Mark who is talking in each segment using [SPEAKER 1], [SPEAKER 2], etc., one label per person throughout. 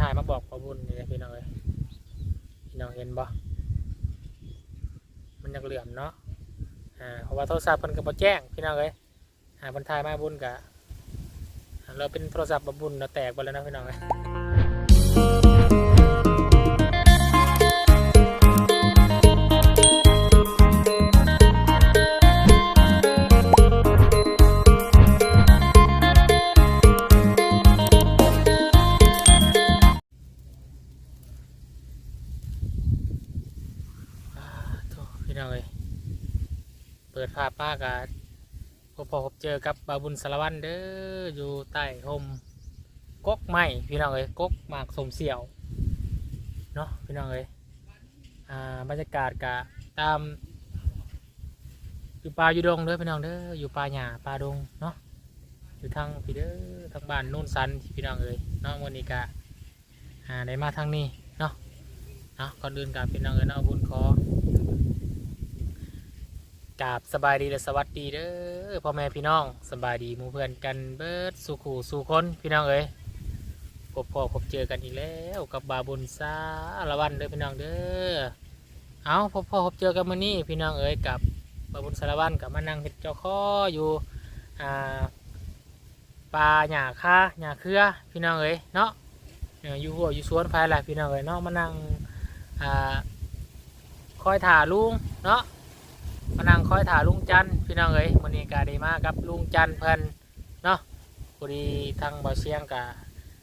[SPEAKER 1] ถ่ายมาบอกบาบุญนี่เลยพี่น้องเลยพี่น้องเห็นบ่มันยังเหลื่อมเนาะอ่าเพราะว่าโทรศัพท์เพิ่นก็บ่แจ้งพี่น้องเลยอ่าเพิ่นถ่ายมาบุญกะเราเป็นโทรศัพท์บาบุญเราแตกไปแล้วนะพี่น้องเลย เปิดภาพมากอะพบพอพบเจอกับบาบุญสารวัตรเด้ออยู่ใต้ห่มกกไม้พี่น้องเอ้ยกกหมากสมเสี่ยวเนาะพี่น้องเอ้ยอ่าบรรยากาศกะตาม อยู่ป่าอยู่ดงเด้อพี่น้องเด้ออยู่ป่าหญ้าป่าดงเนาะอยู่ทางพี่เด้อทางบ้านโน่นสันพี่น้องเอ้ยเนาะวันนี้กะอ่าได้มาทางนี้เนาะเนาะก่อนอื่นกับพี่น้องเอ๋ยเนาะบุญขอ กราบสบายดีและสวัสดีเด้อพ่อแม่พี่น้องสบายดีหมู่เพื่อนกันเบิดสู่ขู่สู่คนพี่น้องเอ๋ยพบพ่อพบเจอกันอีกแล้วกับบาบุญซาละวันเด้อพี่น้องเด้อเอาพบพ่อพบเจอกันมื้อนี้พี่น้องเอ๋ยกับบาบุญสารวันกับมานั่งเห็ดเจ้าข้ออยู่อ่าปลาหญ้าค่าหญ้าเครือพี่น้องเอ๋ยเนาะอยู่หัวอยู่สวนภายหละพี่น้องเอ๋ยเนาะมานั่งอ่าคอยถ่าลุงเนาะ มานั่งคอยถ่าลุงจันพี่น้องเอ้ยมันนี้กาได้มากับลุงจันเพิ่นเนาะพอดีทางเบาเสียงกะ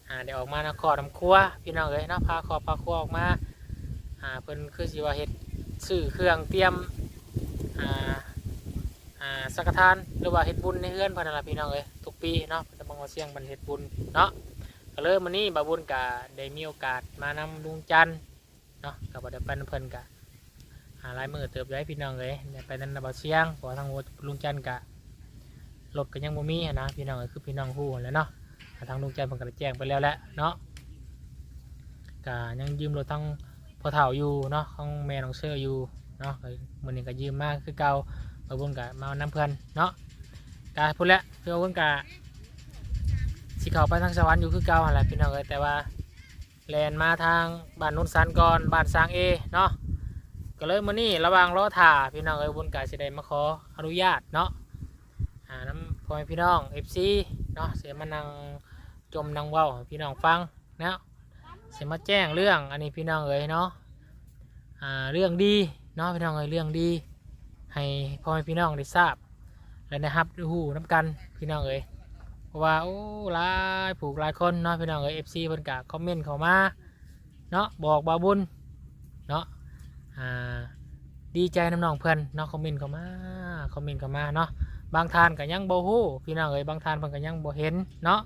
[SPEAKER 1] อ่าได้ออกมานครน้ำครัวพี่น้องเอ้ยเนาะพาครอบพาครัวออกมาอ่าเพิ่นคือสิว่าเฮ็ดซื้อเครื่องเตรียมอ่าอ่าสังฆทานหรือว่าเฮ็ดบุญในเฮือนเพิ่นนั่นล่ะพี่น้องเอ้ยทุกปีเนาะจะบังเบาเสียงเพิ่นเฮ็ดบุญเนาะก็เลยมื้อนี้บาบุญกะได้มีโอกาสมานำลุงจันเนาะกับบัดไปน้ำเพิ่นกะ หาลายมือเติบได้พี่น้องเลยไปนั่นนะบ่เชียงเพราะว่าทางลุงจันกะรถก็ยังบ่มีนะพี่น้องคือพี่น้องฮู้แล้วเนาะทางลุงจันทร์เพิ่นก็แจ้งไปแล้วแหละเนาะกะยังยืมรถทางพ่อเฒ่าอยู่เนาะของแม่น้องเชื่ออยู่เนาะมื้อนี้ก็ยืมมาคือเก่าเอาเพิ่นกะมาเอาน้ำเพิ่นเนาะกะพูดแล้วคือเอาเพิ่นกะสิเข้าไปทางสวรรค์อยู่คือเก่าหั่นแหละพี่น้องเอ้ยแต่ว่าแลนมาทางบ้านนุ่นสันก่อนบ้านสร้างเอเนาะ ก็เลยมื้อนี้ระหว่างรอถ่าพี่น้องเอ้ยบุญกายสิได้มาขออนุญาตเนาะอ่าน้ำพ่อแม่พี่น้อง FC เนาะเสียมานั่งจมนั่งเว้าให้พี่น้องฟังเนาะเสียมาแจ้งเรื่องอันนี้พี่น้องเอ้ยเนาะอ่าเรื่องดีเนาะพี่น้องเอ้ยเรื่องดี ให้พ่อแม่พี่น้องได้ทราบ และนะครับได้ฮู้น้ำกันพี่น้องเอ้ยเพราะว่าโอ้หลายผูกหลายคนเนาะพี่น้องเอฟซีเพิ่นกะคอมเมนต์เข้ามาเนาะบอกบาบุญเนาะ อ่าดีใจน้ำน้องเพื่อนเนาะคอมเมนต์เข้ามาคอมเมนต์เข้ามาเนาะบางทานก็ยังบ่ฮู้พี่น้องเอ้ยบางทานเพิ่นก็ยังบ่เห็นเนาะ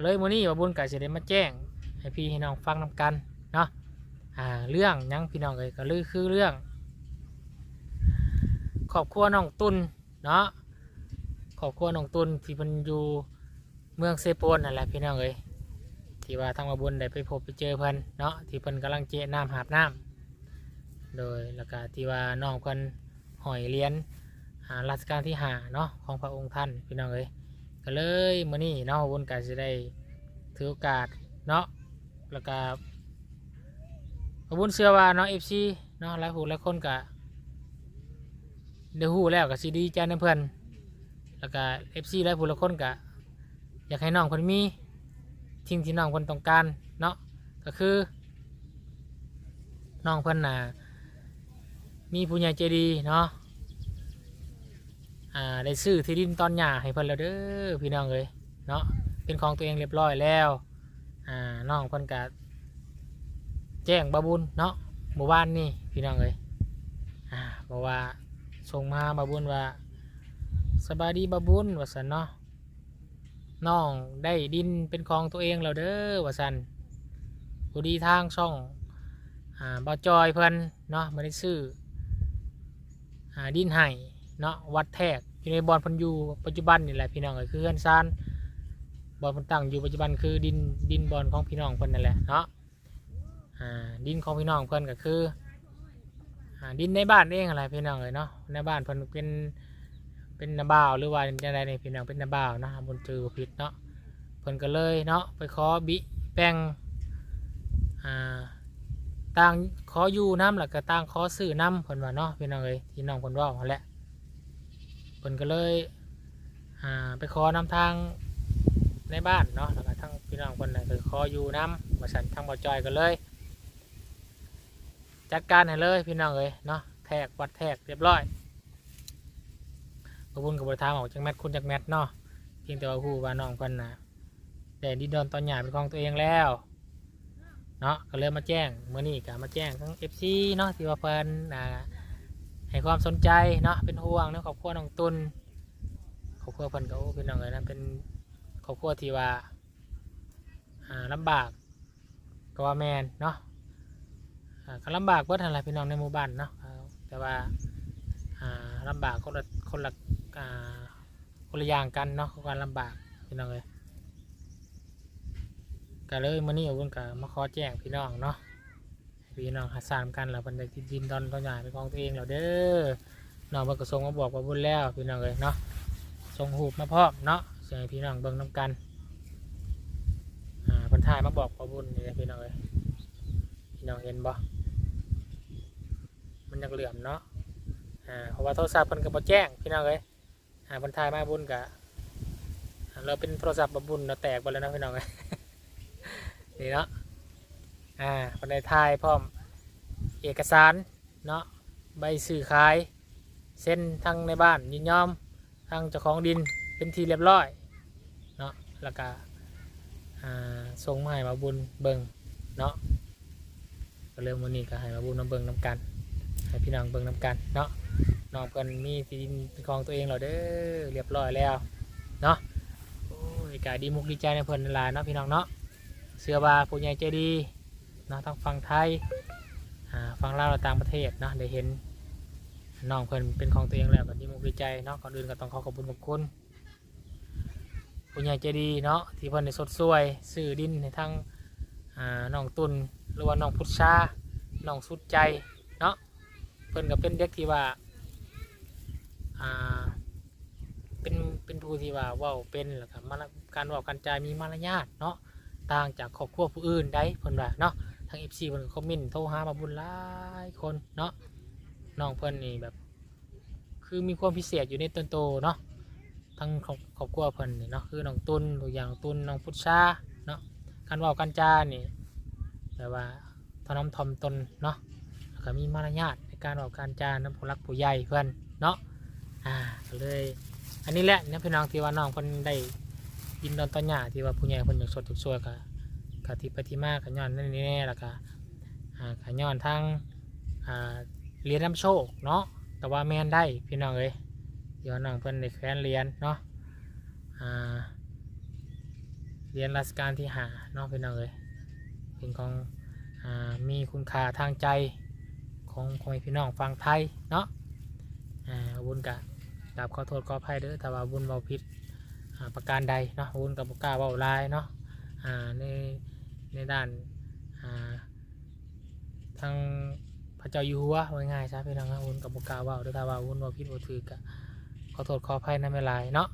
[SPEAKER 1] เลยมื้อนี้บาบุญก็สิได้มาแจ้งให้พี่ให้น้องฟังนํกันเนาะอ่าเรื่องยังพี่น้องเอ้ยก็ลือคือเรื่องครอบครัวน้องตุนเนาะครอบครัวน้องตุนที่เพิ่นอยู่เมืองเซโปนนั่นแหละพี่น้องเอ้ยที่ว่าทางมาบุญได้ไปพบไปเจอเพิ่นเนาะที่เพิ่นกำลังเจน้ำหาบน้ำ โดยแล้วก็ที่ว่าน้องเพิ่นหอยเหรียญหารัชกาลที่หาเนาะของพระองค์ท่านพี่น้องเอ้ยก็เลยมื้อนี้เนาะบุญก็จะได้ถือโอกาสเนาะแล้วก็มาบุญเชื่อว่าเนาะ FC เนาะหลายผู้หลายคนก็ได้ฮู้แล้วก็สิดีใจนเพิ่นแล้วก็ FC หลายผู้หลายคนก็อยากให้น้องคนมีทิ้งที่น้องคนต้องการเนาะก็คือน้องเพิ่นน่ะ มีผู้ใหญ่ใจดีเนาะอ่าได้ซื้อที่ดินตอนหย่าให้เพิ่นแล้วเด้อพี่น้องเอ้ยเนาะเป็นของตัวเองเรียบร้อยแล้วอ่าน้องเพิ่นก็แจ้งบาบุญเนาะหมู่บ้านนี่พี่น้องเอ้ยอ่าบอกว่าส่งมาบาบุญว่าสบายดีบาบุญว่าสันเนาะน้องได้ดินเป็นของตัวเองแล้วเด้อว่าสันผู้ดีทางช่องอ่าบอจอยเพิ่นเนาะไม่ได้ซื้อ ดินไห้เนาะวัดแทกอยู่ในบอนพันยูปัจจุบันนี่แหละพี่น้องก็คือเฮือนซานบอนพันตั้งอยู่ปัจจุบันคือดินดินบอนของพี่น้องเพิ่นนั่นแหละเนาะอ่าดินของพี่น้องเพิ่นก็คืออ่าดินในบ้านเองอะไรพี่น้องเลยเนาะในบ้านเพิ่นเป็นเป็นนาบ่าวหรือว่าอย่างไรในพี่น้องเป็นนาบ่าวนะบนจือผิดเนาะเพิ่นก็เลยเนาะไปขอบิแป้งอ่า ต่างขออยู่น้ำแล้วก็ต่างขอซื้อน้ำเพิ่นว่าเนาะพี่น้องเอ้ยที่น้องเพิ่นว่าแหละเพิ่นก็เลยอ่าไปขอน้ำทางในบ้านเนาะแล้วก็ทั้งพี่น้องเพิ่นน่ะก็ขออยู่น้ำว่าซั่นทางบ่อจอยก็เลย จัดการให้เลยพี่น้องเอ้ยเนาะแทกวัดแทกเรียบร้อยขอบุญกับบริทามออกจากแมทคุณจากแมทเนาะเพียงแต่ว่าผู้ว่าน้องเพิ่นน่ะแต่ดินดอนตอนหยาเป็นของตัวเองแล้ว เนาะก็เลยมาแจ้งเมื่อนี้ก็มาแจ้งทั้ง FC เนาะที่ว่าเพิ่นอ่าให้ความสนใจเนาะเป็นห่วงเนาะครอบครัวน้องตุนครอบครัวเพิ่นก็โอ้พี่น้องเอ้ยนะเป็นครอบครัวที่ว่าอ่าลำบากก็ว่าแมนเนาะอ่าก็ลำบากเบิดทันไรพี่น้องในหมู่บ้านเนาะแต่ว่าอ่าลำบากคนละคนละอ่าคนละอย่างกันเนาะการลำบากพี่น้องเลย ก็เลยมื่อนี้เอาเพิ่นก็มาขอแจ้งพี่น้องเนาะพี่น้องหาสามกันแล้วเพิ่นได้ที่ดินดอนตอนใหญ่เป็นของตัวเองแล้วเด้อน้องเพิ่นก็ส่งมาบอกว่าบุญแล้วพี่น้องเลยเนาะส่งหูมาพร้อมเนาะเสียให้พี่น้องเบิ่งน้ำกันอ่าเพิ่นถ่ายมาบอกว่าบุญนี่แหละพี่น้องเลยพี่น้องเห็นบ่มันยังเหลื่อมเนาะอ่าเพราะว่าโทรศัพท์มันก็บ่แจ้งพี่น้องเอ้ยอ่าบรรทายมาบุญกะเราเป็นโทรศัพท์บ่บุญเราแตกไปแล้วเนาะพี่น้องเอ้ย นี่เนาะอ่าบันไทายพร้อมเอกสารเนาะใบสื่อขายเส้นทางในบ้านยินยอมทางเจ้าของดินเป็นทีเรียบร้อยเนาะแล้วก็อ่าส่งมาให้มาบุญเบิงเนาะก็เริ่มวันนี้ก็ให้มาบุญน้ำเบิงน้ำกัน ให้พี่น้องเบิงน้ำกันเนาะน้องเพิ่นมีที่ดินเป็นของตัวเองแล้วเด้อเรียบร้อยแล้วเนาะโอ้ยกายดีมุกดีใจในเพิ่นลายเนาะพี่น้องเนาะ เสื้อว่าผู้ใหญ่ใจดีเนาะทั้งฝั่งไทยอ่าฝั่งลาวและต่างประเทศเนาะได้เห็นน้องเพิ่นเป็นของตัวเองแล้วก็ดีมุกดีใจเนาะก่อนอื่นก็ต้องขอขอบคุณขอบคุณผู้ใหญ่ใจดีเนาะที่เพิ่นได้สดสวยซื้อดินให้ทั้งน้องตุนหรือว่าน้องพุทธชาน้องสุดใจเนาะเพิ่นก็เป็นเด็กที่ว่าอ่าเป็นเป็นผู้ที่ว่าว้าเป็นแล้วก็มาการว้าการจามีมารยาทเนาะ ต่างจากครอบครัวผู้อื่นได้เพิ่นว่าเนาะทาง FC เพิ่นก็คอมเมนต์โทรหามาบุญหลายคนเนาะน้องเพิ่นนี่แบบ คือมีความพิเศษอยู่ในต้นโตเนาะทั้งครอบครอบครัวเพิ่นนี่เนาะคือน้องตุนตัวอย่างน้องตุนน้องพุทธชาเนาะการเว้าการจานี่แบบว่าทอน้อมถ่อมตนเนาะแล้วก็มีมารยาทในการออกการจาน้ำผู้รักผู้ใหญ่เพื่อนเนาะอ่าก็เลย อันนี้แหละเนี่ยพี่น้องที่ว่าน้องเพิ่นได้ ยินดอนตอนหยาที่ว่าผู้ใหญ่เพิ่นอยากสดอยากสวยกะกะที่ไปที่มากันย้อนนั่นนี่แน่แล้วก็อ่ากันย้อนทางอ่าเรียนน้ำโชคเนาะแต่ว่าแม่นได้พี่น้องเอ้ยที่ว่าน้องเพิ่นได้แคว้นเรียนเนาะอ่าเรียนราชการที่หาเนาะพี่น้องเอ้ยเป็นของอ่ามีคุณค่าทางใจของของพี่น้องฟังไทยเนาะอ่าวุญกะกราบขอโทษขออภัยเด้อถ้าว่าวุญเบาผิดอ่า ประการใดเนาะวุญกับกล้าเบาลายเนาะในในด้านาทางพระเจ้าอยู่หัวว่าง่ายๆซะพี่น้องนะวุญกับกล้าเบาเด้อถ้าว่าวุญเบาผิดเบาถือกะขอโทษขออภัยนั่นไม่ลายเนาะ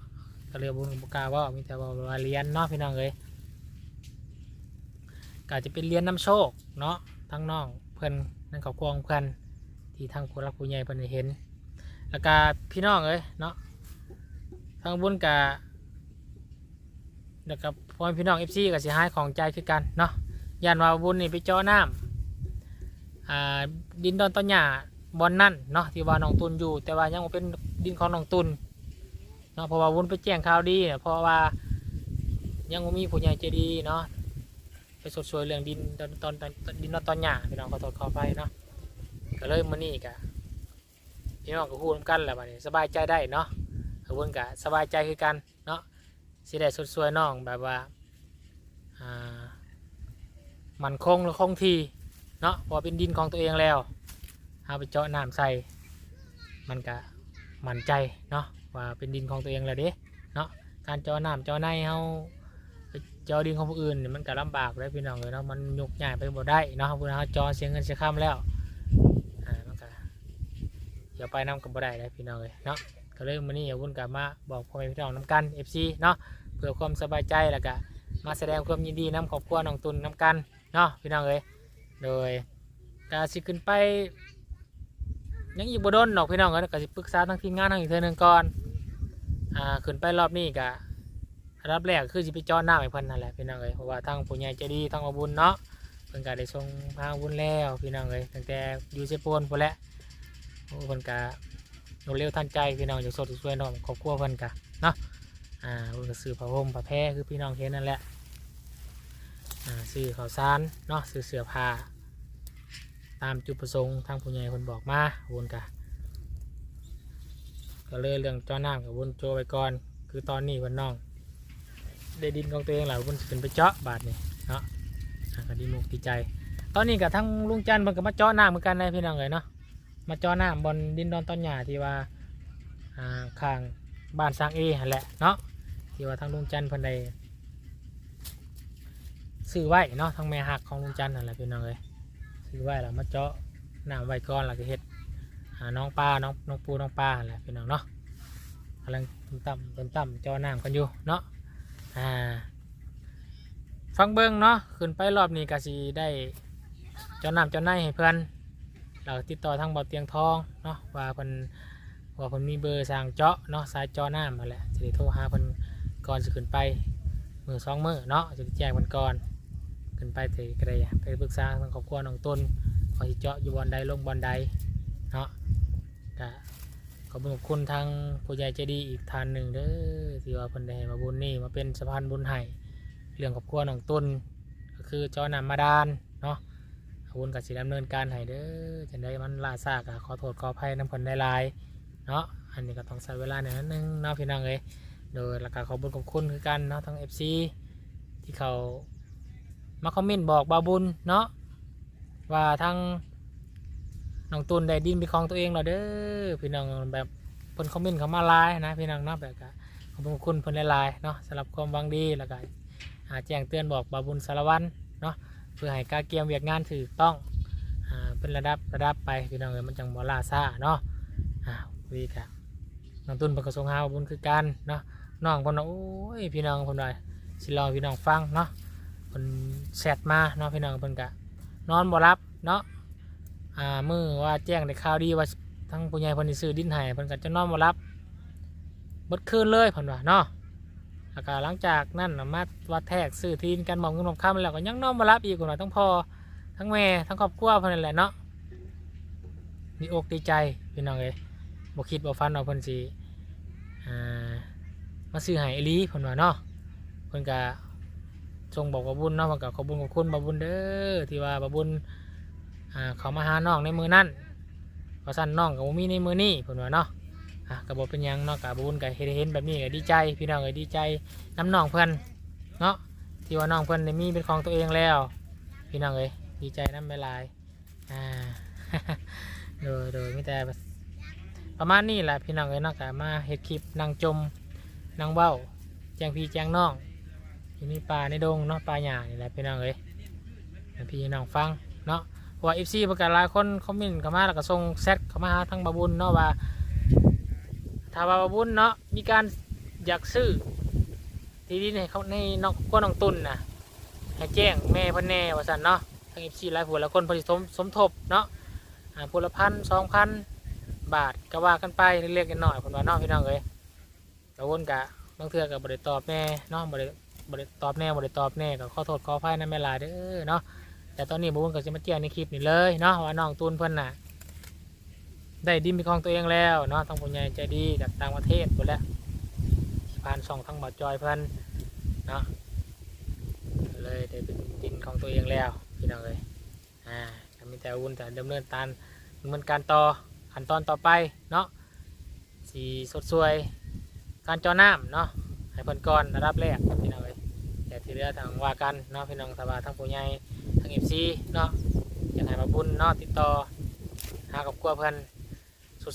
[SPEAKER 1] ก็เรียกวุญกับกล้าเบามีแต่เว่าเรียนเนาะพี่น้องเอ้ยก็อาจจะเป็นเรียนน้ำโชคเนาะทั้งน้องเพื่อนนั่นเขาควงเพื่อนที่ทางผู้รักผู้ใหญ่เพิ่นเห็น แล้วก็พี่น้องเอ้ยเนาะทางบุญกะ แล้วก็พ่อแม่พี่น้องเอฟซีกับสิหายของใจคือกันเนาะยานว่าบุญนี่ไปเจ่อน้ำอ่าดินดอนต้นหญ้าบอนนั่นเนาะที่ว่าน้องตุนอยู่ แต่ว่ายังบ่เป็นดินของน้องตุนเนาะเพราะว่าบุญไปแจ้งข่าวดีเนี่ยเพราะว่ายังบ่มีผู้ใหญ่ใจดีเนาะไปสดสวยเรื่องดินตอนตอนดินนอนตอนหยาพี่น้องขอโทษขอไปเนาะก็เลยมื้อนี้กะพี่น้องก็พูดกันแหละบัดนี้สบายใจได้เนาะเพิ่นกะสบายใจคือกัน สิได้สดสวยน้องแบบว่ามันคงและคงทีเนาะพอเป็นดินของตัวเองแล้วเอาไปเจาะน้ำใส่มันกะมั่นใจเนาะว่าเป็นดินของตัวเองแล้วเด้เนาะการเจาะน้ำเจาะในเฮาเจอดินของผู้อื่นนี่มันก็ลำบากเลยพี่น้องเลยเนาะมันยกใหญ่ไปบ่ได้เนาะผู้นั้นจอเสียเงินเสียข้ามแล้วอ่ามันก็เดี๋ยวไปน้ำกับบ่ได้เลยพี่น้องเลยเนาะ ก็เลยมื้อนี้อย่าวุ่นกับมาบอกพ่อแม่พี่น้องน้ำกัน FC เนาะเพื่อความสบายใจแล้วก็มาแสดงความยินดีน้ำครอบครัวน้องตุนน้ำกันเนาะพี่น้องเลยโดยกาสิขึ้นไป ยังอีกบ่โดนดอกพี่น้องก็ก็สิปรึกษาทั้งทีมงานทั้งอีกเทื่อหนึงก่อนอ่าขึ้นไปรอบนี้ก็อันดับแรกคือสิไปจอหน้าให้เพิ่นนั่นแหละพี่น้องเอ้ยเพราะว่าทางผู้ใหญ่ใจดีทางอาบุญเนาะเพิ่นก็ได้ส่งพาอาบุญแล้วพี่น้องเอ้ยตั้งแต่อยู่เซโปนพุ่นแหละโอ้เพิ่นก็ รวดเร็วทันใจพี่น้องอยากสดสวยเนาะครอบครัวเพิ่นก็เนาะอ่าเพิ่นก็ซื้อผ้าห่มผ้าแพรคือพี่น้องเห็นนั่นแหละอ่าซื้อข้าวสารเนาะซื้อเสื้อผ้าตามจุดประสงค์ทางผู้ใหญ่คนบอกมาวนกะก็เลยเรื่องเจ้าน้ำกับวนโจไปก่อน คือตอนนี้วันน้องได้ดินของตัวเองแล้ววนสิขึ้นไปเจาะบาทนี่เนาะอะก็ดีมุกดีใจ ตอนนี้กับทั้งลุงจันทร์มันก็มาเจาะน้ำเหมือนกันนะพี่น้องเลยเนาะ มาเจาะน้ำบนดินดอนต้นหญ้าที่ว่าอ่าข้างบ้านสร้างเอหั่นแหละเนาะที่ว่าทางลุงจันเพิ่นได้ซื้อไว้เนาะทางแม่หักของลุงจันทร์นั่นแหละพี่น้องเลยซื้อไว้แล้วมาเจาะน้ำไว้ก่อนแล้วก็เฮ็ดหาน้องปลาน้องน้องปูน้องปลาแหละพี่น้องเนาะกำลังต่ำต่ำต่ำเจาะน้ำกันอยู่เนาะอ่าฟังเบิ้งเนาะขึ้นไปรอบนี้ก็สิได้เจาะน้ำเจาะในให้เพื่อน เราติดต่อทางเบาเตียงทองเนาะว่าเพิ่นว่าเพิ่นมีเบอร์สั่งเจาะเนาะสายเจาะน้ำมาแหละจะได้โทรหาเพิ่นก่อนสิขึ้นไปมือสองมือเนาะจะแจ้งเพิ่นก่อนขึ้นไปถอะก็ได้ไปปรึกษาทางครอบครัวน้องต้นขอสิเจาะอยู่บอนใดลงบอนใดเนาะก็ขอบคุณทางผู้ใหญ่ใจดีอีกท่านหนึ่งเด้อที่ว่าเพิ่นได้มาบุญนี่มาเป็นสะพานบุญให้เรื่องครอบครัวน้องต้นก็คือเจาะน้ำมาดานเนาะ ขอบคุณกับสิดำเนินการให้เด้อจะได้มันลาซากอะขอโทษขออภัยน้ำผลได้ลายเนาะอันนี้ก็ต้องใช้เวลาหน่อยนึงเนาะพี่น้องเอ้ยโดยหลักการขอบคุณขอบคุณคือกันเนาะทั้ง FC ที่เขามาคอมเมนต์บอกบาบุญเนาะว่าทางน้องตุนได้ดินเป็นของตัวเองแล้วเด้อพี่น้องแบบเพิ่นคอมเมนต์เขามาไลน์นะพี่น้องเนาะแบบก็ขอบคุณเพิ่นหลายเนาะสำหรับความหวังดีแล้วก็หาแจ้งเตือนบอกบาบุญสารวัตรเนาะ เพื่อให้การเกี่ยมเวียกงานถูกต้องอ่าเป็นระดับระดับไปพี่น้องเอ้ยมันจังบ่ล่าซ่าเนาะอ่าวีกะน้องตุนเพิ่นก็ส่งหาบาบุญคือกันเนาะน้องเพิ่นว่าโอ้ยพี่น้องเพิ่นว่าสิรอพี่น้องฟังเนาะเพิ่นแชทมาเนาะพี่น้องเพิ่นกะนอนบ่รับเนาะอ่ามือว่าแจ้งในข่าวดีว่าทั้งผู้ใหญ่เพิ่นสิซื้อดินให้เพิ่นก็จะนอนบ่รับเบิดคืนเลยเพิ่นว่าเนาะ แล้วก็หลังจากนั้นมาว่าแทกซื้อทีนกันมองเงินมองค่ำแล้วก็ยังนอนบ่รับอีกคนว่าทั้งพ่อทั้งแม่ทั้งครอบครัวเพิ่นนั่นแหละเนาะดีอกดีใจพี่น้องเอ้ยบ่คิดบ่ฝันว่าเพิ่นสิมาซื้อห้อีหลีเพิ่นว่าเนาะเพิ่นก็ทรงบอกบาบุญเนาะมันก็ขอบุญขอบคุณบาบุญเด้อที่ว่าบาบุญอ่าเขามาหาน้องในมือนั่นเพราะสั้นน้องกับมีในมือนี่เพิ่นว่าเนาะ อะก็บอกเป็นยังเนาะกับบาบุญก็เห็นเห็นแบบนี้ก็ดีใจพี่น้องก็ดีใจน้ำน้องเพื่อนเนาะที่ว่าน้องเพื่อนได้มีเป็นของตัวเองแล้ว พี่น้องเอ้ยดีใจน้ำไม่ลายอ่าโดยโดยไม่แต่ประมาณนี้แหละพี่น้องเอ้ยเนาะก็มาเฮ็ดคลิปนั่งจมนั่งเบ้าแจ้งพี่แจ้งน้องอยู่ในป่าในดงเนาะป่าหญ้านี่แหละพี่น้องเอ้ยพี่น้องฟังเนาะว่าเอฟซีประกาศหลายคนคอมเมนต์เข้ามาแล้วก็ส่งแซดเข้ามาหาทางบาบุญเนาะว่า ถ้าว่าบาบุญเนาะมีการอยากซื้อ ที่ดินให้เขาในน้องก็น้องตุนนะให้แจ้งแม่พ่นแน่ว่าสันเนาะทางเอฟซีหลายผัวลายคนพอสมสมทบเนาะอ่าพละพันสองพันบาทก็ว่ากันไปเรียกกันหน่อยผมว่าเนาะพี่น้องเอ้ยบาบุญกะบางเทื่อกับบริตอบแม่เนาะบริบริตอบแน่บริตอบแน่ก็ขอโทษขออภัยนะแม่ลาเด้อเนาะแต่ตอนนี้บุญก็จะมาแจ้งในคลิปนี้เลยเนาะว่าน้องตูนเพิ่นน่ะ ได้ดินเป็นของตัวเองแล้วเนาะทางผู้ใหญ่ใจดีจากต่างประเทศหมดแล้วผ่านส่องทางบ่อจอยเพิ่นเนาะเลยได้เป็นดินของตัวเองแล้วพี่น้องเลยอ่าก็มีแต่วุ่นแต่ดำเนินตามดำเนินการต่อขั้นตอนต่อไปเนาะสีสดสวย การจอน้ำเนาะให้เพิ่นก่อนระดับแรกพี่น้องเอ้ยแต่ที่เหลือทางว่ากันเนาะพี่น้องสบายทั้งผู้ใหญ่ทั้งเอฟซีเนาะอยากให้มาบุญเนาะติดต่อหากับกลัวเพิ่น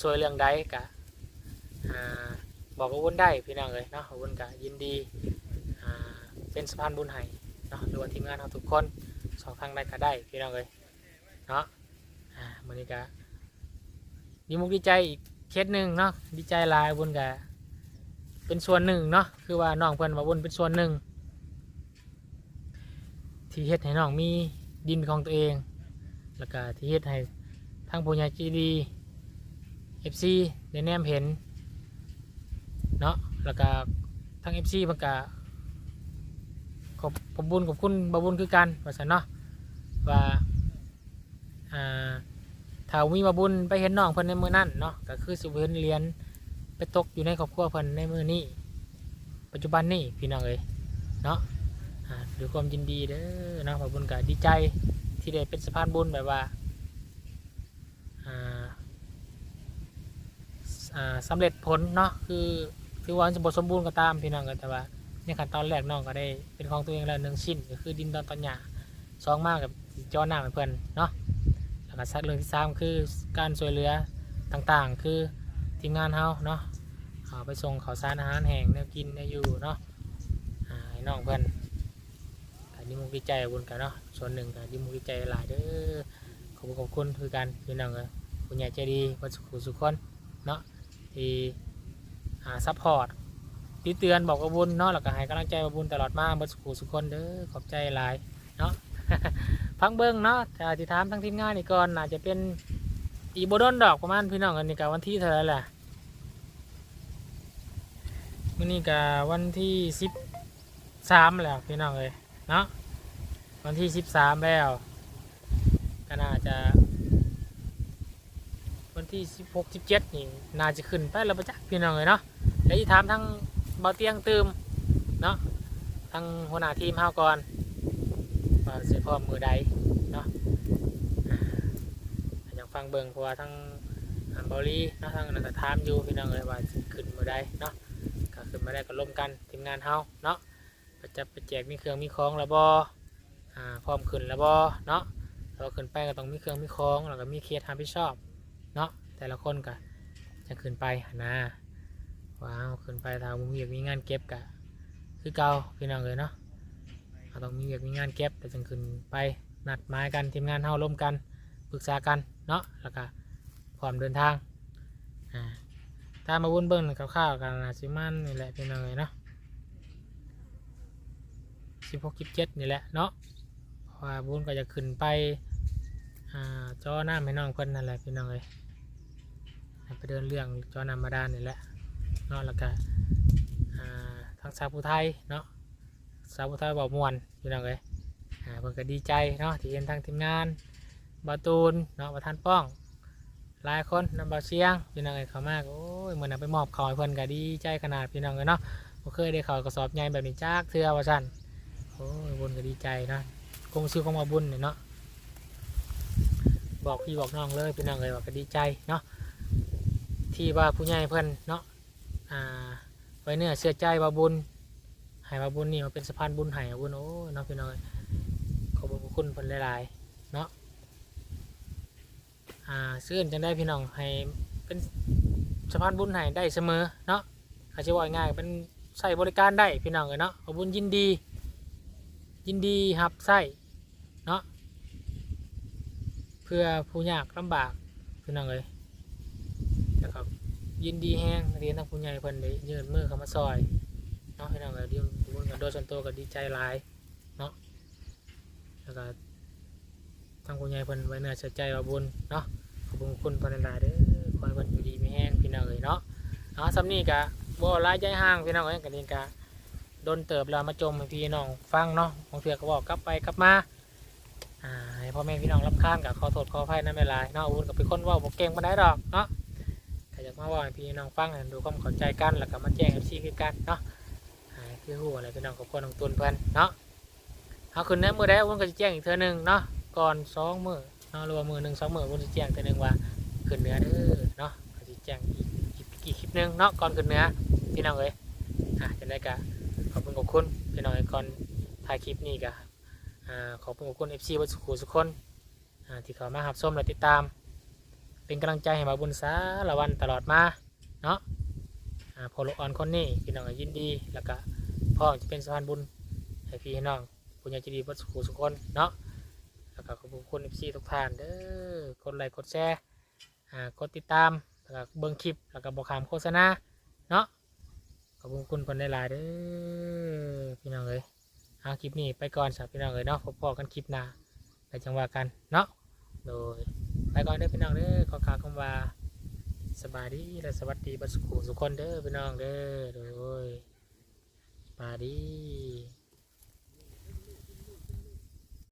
[SPEAKER 1] สวยๆเรื่องใดกะบอกกับบุญได้พี่น้องเลยเนาะบุญกะยินดีเป็นสะพานบุญให้เนาะหรือว่าทีมงานเราทุกคนสองทางได้ก็ได้พี่น้องเลยเนาะมันนี้กะดีมุกดีใจอีกเคสหนึ่งเนาะดีใจลายบุญกะเป็นส่วนหนึ่งเนาะคือว่าน้องเพื่อนมาบนเป็นส่วนหนึ่งที่เฮ็ดให้น้องมีดินของตัวเอง แล้วก็ที่เฮ็ดให้ทางผู้ใหญ่ใจดี FC ได้แนมเห็นเนาะแล้วก็ทาง FC มันก็ขอบขอบบุญขอบคุณบาบุญคือกันว่าซั่นเนาะว่าอ่าถ้ามีบาบุญไปเห็นน้องเพิ่นในมื้อนั้นเนาะก็คือสิเห็นเหรียญไปตกอยู่ในครอบครัวเพิ่นในมื้อนี้ ปัจจุบันนี่พี่น้องเอ้ยเนาะด้วยความยินดีเด้อเนาะบาบุญก็ดีใจที่ได้เป็นสะพานบุญแบบว่าอ่า อ่าสำเร็จผลเนาะคือถือว่าจะบสมบูรณ์ก็ตามพี่น้องกันแต่ว่าในขั้นตอนแรกน้องก็ได้เป็นของตัวเองแล้วหนึ่งชิ้นก็คือดินดอนตอนหยาสองมากกับจอหน้าเพื่อนเนาะแล้วก็สักเรื่องที่สามคือการช่วยเหลือต่างๆ คือทีมงานเฮาเนาะเอาไปส่งข่าวสารอาหารแห้งแนวกินแนวอยู่เนาะอ่าให้น้องเพื่อนก็ดีมุกดีใจบุญกันเนาะส่วนหนึ่งก็ดีมุกดีใจหลายเด้อขอบคุณขอบคุณคือกันพี่น้องเลยคุณใหญ่ใจดีวัดสุขุสุขคนเนาะ ที่อ่าซัพพอร์ตติเตือนบอกว่าบุญเนาะแล้วก็ให้กำลังใจว่าบุญตลอดมาเบิดสุขสุขคนเด้อขอบใจหลายเนาะฟังเบิ้งเนาะถ้าที่ถามทั้งทีมงานนี่ก่อนอาจจะเป็นอีโบดอนดอกประมาณพี่น้องกันนี่กับวันที่เท่าไรแหละมื่อนี้กับวันที่สิบสามแล้วพี่น้องเลยเนาะวันที่สิบสามแล้วก็น่าจะ ที่สิบหกสิบเจ็ดนี่น่าจะขึ้นไปแล้วประจักษ์พี่น้องเลยเนาะแล้วที่ถามทั้งเบาเตียงตืมเนาะทั้งหัวหน้าทีมเฮาก่อนว่าเสียพร้อมมือใดเนาะอ่าอยากฟังเบิ่งเพราะว่าทั้งอันเบอลี่เนาะทั้งนักถามอยู่พี่น้องเลยว่าขึ้นมือใดเนาะก็ขึ้นมาได้ก็ร่วมกันทีมงานเฮาเนาะก็จะไปแจกมีเครื่องมีของแล้วบ่อ่าพร้อมขึ้นแล้วบ่เนาะเราขึ้นไปก็ต้องมีเครื่องมีของแล้วก็มีเคสทำผิดชอบ เนาะแต่ละคนก็จะขึ้นไปหนะว้าวขึ้นไปทางมุมเวียกมีงานเก็บกะคือเก่าพี่น้องเลยเนาะเราต้องมีเวียกมีงานเก็บแต่จึงขึ้นไปนัดหมายกันทีมงานเฮาร่วมกันปรึกษากันเนาะแล้วก็พร้อมเดินทางอ่าถ้ามาวุ่นเบิ้งคร่าวกันนะสิมันนี่แหละพี่น้องเลยเนาะสิบหกสิบเจ็ดนี่แหละเนาะพราะว่าบุญก็จะขึ้นไป อ่าจอหน้าไม่น้องเพิ่นนั่นแหละพี่น้องเลยไปเดินเรื่องจอน้ามาดานนี่แหละเนาะแล้วก็อ่าทางสาวผู้ไทยเนาะสาวผู้ไทยบอกมวนพี่น้องเลยอ่าเพิ่นก็ดีใจเนาะที่เห็นทางทีมงานบาตูนเนาะประธานป้องหลายคนนำบาเชียงพี่น้องเลยเขามากโอ้ยเหมือนไปมอบเขาให้เพิ่นก็ดีใจขนาดพี่น้องเลยเนาะบ่เคยได้เขากระสอบใหญ่แบบนี้จากเทื่อว่าซั่นโอ้ยบุญก็ดีใจเนาะคงซื้อของมาบุญเนี่ยเนาะ บอกพี่บอกน้องเลยพี่น้องเลยว่าก็ดีใจเนาะที่ว่าผู้ใหญ่เพื่อนเนาะอ่าไว้เนื้อเชื่อใจว่าบุญให้ว่าบุญนี่มาเป็นสะพานบุญให้ว่าบุญโอ้เน้องพี่น้องเอ้ยขอบคุณเพิ่นหลายๆเนาะอ่าซื้อจังได้พี่น้องให้เป็นสะพานบุญให้ได้เสมอเนาะอาจจะว่าง่ายเป็นใส่บริการได้พี่น้องเลยเนาะขอบุญยินดี ยินดีรับใส่เนาะ พื่อผู้ยากลำบากพี่น้องเลยแล้วก็ยินดีแห้งเรียนทางผู้ใหญ่เพิ่นได้ยืนมือเข้ามาซอยเนาะพี่น้องเลยดีบุญกันโดยส่วนตัวก็ดีใจหลายเนาะแล้วก็ทางผู้ใหญ่เพิ่นไว้เนื้อเชื่อใจว่าบุญเนาะขอบคุณคุณเพิ่นหลายเด้อคอยเพิ่นอยู่ดีไม่แห้งพี่น้องเลยเนาะเอาสำนี้กะบ่หลายใจห่างพี่น้องเอ้ยกันนี้กะโดนเติบแล้วมาจมพี่น้องฟังเนาะบางเทื่อก็บอกกลับไปกลับมาอ่า ให้พ่อแม่พี่น้องรับข้านกับขอโทษขออภัยนั่นไม่เป็นไรเนาะอาวุธกับเป็นคนว่าบอกเก่งมาได้ดอกเนาะก็อยากมาว่าพี่น้องฟังให้ดูความเข้าใจกันแล้วก็มาแจ้งเอฟซีคือกันเนาะอ่าคือหัวอะไรพี่น้องกับคนของตุนเพื่อนเนาะเอาคืนนี้มือได้อาวุธก็จะแจ้งอีกเทื่อหนึ่งเนาะก่อนสองมือเนาะรว่ามือหนึ่งสองมืออาวุธจะแจ้งเทื่อหนึ่งว่าขึ้นเหนื้อเด้อเนาะก็จะแจ้งอีกอีกคลิปหนึ่งเนาะก่อนขึ้นเหนื้อพี่น้องเอ้ยอะจะได้กะขอบคุณขอบคุณพี่น้องก่อนถ่ายคลิปนี้กะ ขอบคุณขอบคุณ FC วัดสุขุสุขคนที่เขามาหับส้มและติดตาม เป็นกำลังใจให้มาบุญสาละวันตลอดมาเนาะอ่าพอลออนคนนี้พี่น้องยินดีแล้วก็พ่อจะเป็นสะพานบุญให้พี่ให้น้องปุญญาจิดีวัดสุขุสุขคนเนาะแล้วก็ขอบคุณ FC ทุกท่านเด้อกดไลค์กดแชร์กดติดตามแล้วก็เบิ่งคลิปแล้วก็บอกคำโฆษณาเนาะขอบคุณคุณคนได้หลายเด้อพี่น้องเอ้ย เอาคลิปนี้ไปก่อนสับพี่น้องเลยเนาะพบพอกันคลิปหน้าไปจังหวะกันเนาะโดยไปก่อนเด้อพี่น้องเด้อขอกล่าวคำว่าสบายดีและสวัสดีบัดสุขสุขคนเด้อพี่น้องเด้อโดยสบายดี